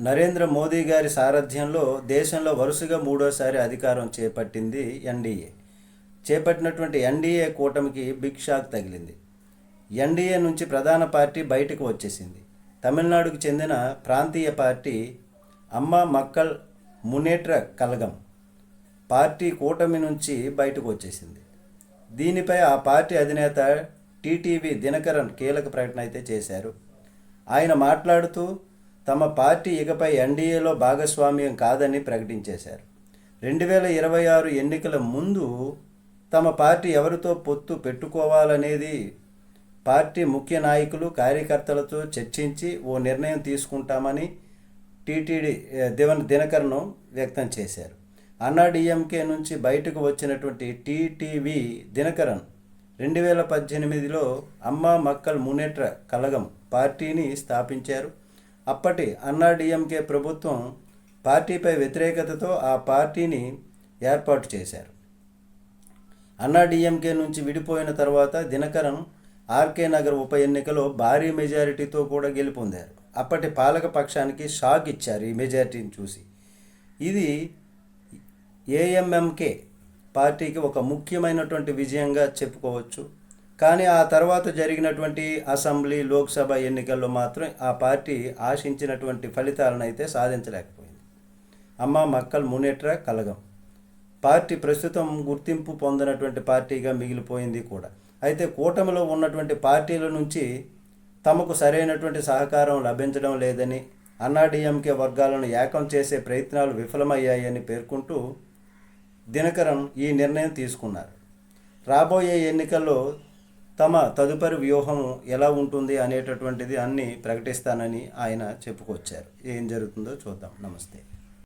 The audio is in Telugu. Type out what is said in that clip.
నరేంద్ర మోదీ గారి సారథ్యంలో దేశంలో వరుసగా మూడోసారి అధికారం చేపట్టింది ఎన్డీఏ. చేపట్టినటువంటి ఎన్డీఏ కూటమికి బిగ్ షాక్ తగిలింది. ఎన్డీఏ నుంచి ప్రధాన పార్టీ బయటకు వచ్చేసింది. తమిళనాడుకు చెందిన ప్రాంతీయ పార్టీ అమ్మ మక్కల్ మునేట్ర కలగం పార్టీ కూటమి నుంచి బయటకు వచ్చేసింది. దీనిపై ఆ పార్టీ అధినేత టీటీవీ దినకరన్ కీలక ప్రకటన అయితే చేశారు. ఆయన మాట్లాడుతూ తమ పార్టీ ఇకపై ఎన్డీఏలో భాగస్వామ్యం కాదని ప్రకటించేశారు. రెండు వేల ఇరవై ఆరు ఎన్నికల ముందు తమ పార్టీ ఎవరితో పొత్తు పెట్టుకోవాలనేది పార్టీ ముఖ్య నాయకులు కార్యకర్తలతో చర్చించి ఓ నిర్ణయం తీసుకుంటామని టీటీడీ దివన్ దినకరను వ్యక్తం చేశారు. అన్నాడీఎంకే నుంచి బయటకు వచ్చినటువంటి టీటీవీ దినకరన్ రెండు వేల పద్దెనిమిదిలో అమ్మ మక్కల్ మునేట్ర కలగం పార్టీని స్థాపించారు. అప్పటి అన్నాడీఎంకే ప్రభుత్వం పార్టీపై వ్యతిరేకతతో ఆ పార్టీని ఏర్పాటు చేశారు. అన్నాడీఎంకే నుంచి విడిపోయిన తర్వాత దినకరన్ ఆర్కే నగర్ ఉప ఎన్నికలో భారీ మెజారిటీతో కూడా గెలుపొందారు. అప్పటి పాలక పక్షానికి షాక్ ఇచ్చారు ఈ మెజారిటీని చూసి. ఇది ఏఎంఎంకే పార్టీకి ఒక ముఖ్యమైనటువంటి విజయంగా చెప్పుకోవచ్చు. కానీ ఆ తర్వాత జరిగినటువంటి అసెంబ్లీ లోక్సభ ఎన్నికల్లో మాత్రం ఆ పార్టీ ఆశించినటువంటి ఫలితాలను అయితే సాధించలేకపోయింది. అమ్మ మక్కల్ మునేట్ర కలగం. పార్టీ ప్రస్తుతం గుర్తింపు పొందినటువంటి పార్టీగా మిగిలిపోయింది కూడా. అయితే కూటమిలో ఉన్నటువంటి పార్టీల నుంచి తమకు సరైనటువంటి సహకారం లభించడం లేదని అన్నాడీఎంకే వర్గాలను ఏకం చేసే ప్రయత్నాలు విఫలమయ్యాయని పేర్కొంటూ దినకరన్ ఈ నిర్ణయం తీసుకున్నారు. రాబోయే ఎన్నికల్లో తమ తదుపరి వ్యూహం ఎలా ఉంటుంది అనేటటువంటిది అన్నీ ప్రకటిస్తానని ఆయన చెప్పుకొచ్చారు. ఏం జరుగుతుందో చూద్దాం. నమస్తే.